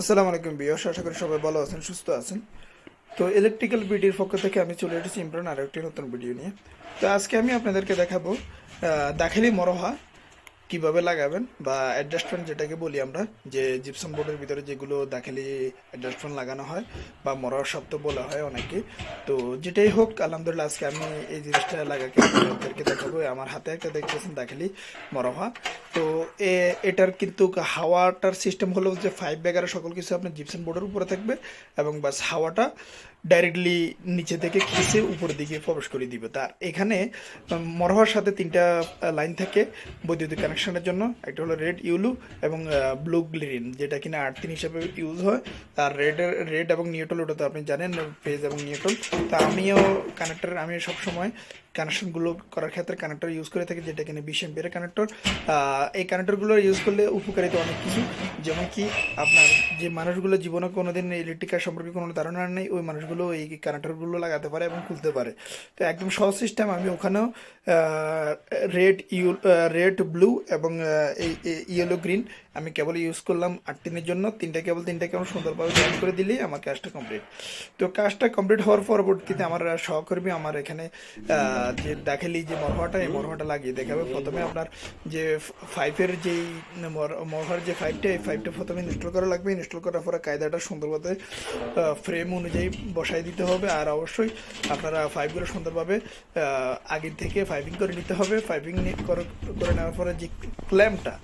আসসালামু আলাইকুম বিয়স আশা করি সবাই ভালো আছেন, সুস্থ আছেন। তো ইলেকট্রিক্যাল বিডির পক্ষ থেকে আমি চলে এসেছি ইমরান আরও একটি নতুন ভিডিও নিয়ে। তো আজকে আমি আপনাদেরকে দেখাবো দাখিলি মরোহা কীভাবে লাগাবেন বা অ্যাডজাস্টমেন্ট যেটাকে বলি আমরা, যে জিপসাম বোর্ডের ভিতরে যেগুলো দাখিলি অ্যাডজাস্টমেন্ট লাগানো হয় বা মরোহা শব্দ বলা হয় অনেকে। তো যেটাই হোক, আলহামদুলিল্লাহ আজকে আমি এই জিনিসটা লাগাকে আপনাদেরকে দেখাবো। আমার হাতে একটা দেখতেছেন দাখিলি মরোহা তো এ- এটার কিন্তু হাওয়াটার সিস্টেম হলো যে ফাইভ ব্যাগারের সকল কিছু আপনার জিপসাম বোর্ডের উপরে থাকবে এবং বাস হাওয়াটা ডাইরেক্টলি নিচে থেকে কিসে উপর দিকে প্রবেশ করে দিবে। তার এখানে মরহার সাথে তিনটা লাইন থাকে, বৈদ্যুতিক কানেকশনের জন্য। একটা হলো রেড ইউলু এবং ব্লু গ্লিরিন যেটা কিনা আর্থিন হিসাবে ইউজ হয়। তার রেডের রেড এবং নিউট্রাল ওটা তো আপনি জানেন ফেজ এবং নিউট্রাল তা আমিও কানেক্টার আমি সবসময় কানেকশনগুলো করার ক্ষেত্রে কানেক্টর ইউজ করে থাকি, যেটা কিনা বিশ এম্পিয়ারের কানেক্টর এই কানেক্টরগুলো ইউজ করলে উপকারিতা অনেক কিছু। যেমন কি আপনার যে মানুষগুলো জীবনে কোনোদিন ইলেকট্রিকার সম্পর্কে কোনো ধারণা নেই, ওই মানুষগুলো এই কানেক্টরগুলো লাগাতে পারে এবং খুলতে পারে। তো একদম সহজ সিস্টেম আমি ওখানেও রেড ইউ রেড ব্লু এবং এই ইয়েলো গ্রিন আমি কেবল ইউজ করলাম আট দিনের জন্য। তিনটা কেবল তিনটা কেবল সুন্দরভাবে জয়েন করে দিলেই আমার কাজটা কমপ্লিট তো কাজটা কমপ্লিট হওয়ার পরবর্তীতে আমার সহকর্মী আমার এখানে যে দাখেলি যে মরহাটা এই মরহাটা লাগিয়ে দেখাবে প্রথমে আপনার যে ফাইভের যেই মর- মরহার যে ফাইভটা এই ফাইভটা প্রথমে ইনস্টল করা লাগবে। ইনস্টল করার পরে কায়দাটা সুন্দরভাবে ফ্রেম অনুযায়ী বসাই দিতে হবে। আর অবশ্যই আপনারা ফাইভগুলো সুন্দরভাবে আগের থেকে ফাইভিং করে নিতে হবে। ফাইভিং করে নেওয়ার পরে যে ক্ল্যাম্পটা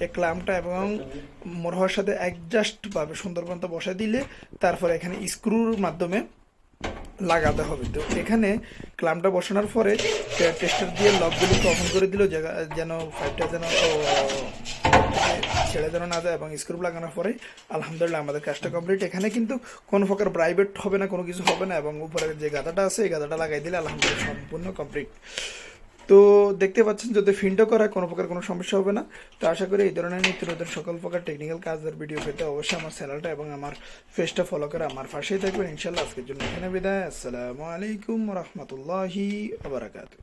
এই ক্ল্যাম্পটা এবং মরহার সাথে অ্যাডজাস্টভাবে সুন্দরভাবে বসাই দিলে তারপরে এখানে স্ক্রুর মাধ্যমে লাগাতে হবে। তো এখানে ক্লামটা বসানোর পরে টেস্টার দিয়ে লকগুলিকে অফন করে দিল যেন ফাইভটা যেন ছেড়ে যেন না যায় এবং স্ক্রুপ লাগানোর পরে আলহামদুলিল্লাহ আমাদের কাজটা কমপ্লিট এখানে কিন্তু কোনো প্রকার প্রাইভেট হবে না, কোনো কিছু হবে না এবং উপরে যে গাদাটা আছে, এই গাদাটা লাগাই দিলে আলহামদুলিল্লাহ সম্পূর্ণ কমপ্লিট তো দেখতে পাচ্ছেন যদি ফিন্ডো করা কোনো প্রকার কোনো সমস্যা হবে না। তো আশা করি এই ধরনের নিত্য নতুন সকল প্রকার টেকনিক্যাল কাজের ভিডিও পেতে অবশ্যই আমার চ্যানেলটা এবং আমার ফেসটা ফলো করে আমার পাশেই থাকবেন। ইনশাল্লাহ আজকের জন্য এখানে বিদায়। আসসালামু আলাইকুম রহমতুল্লাহি আবরাকাতু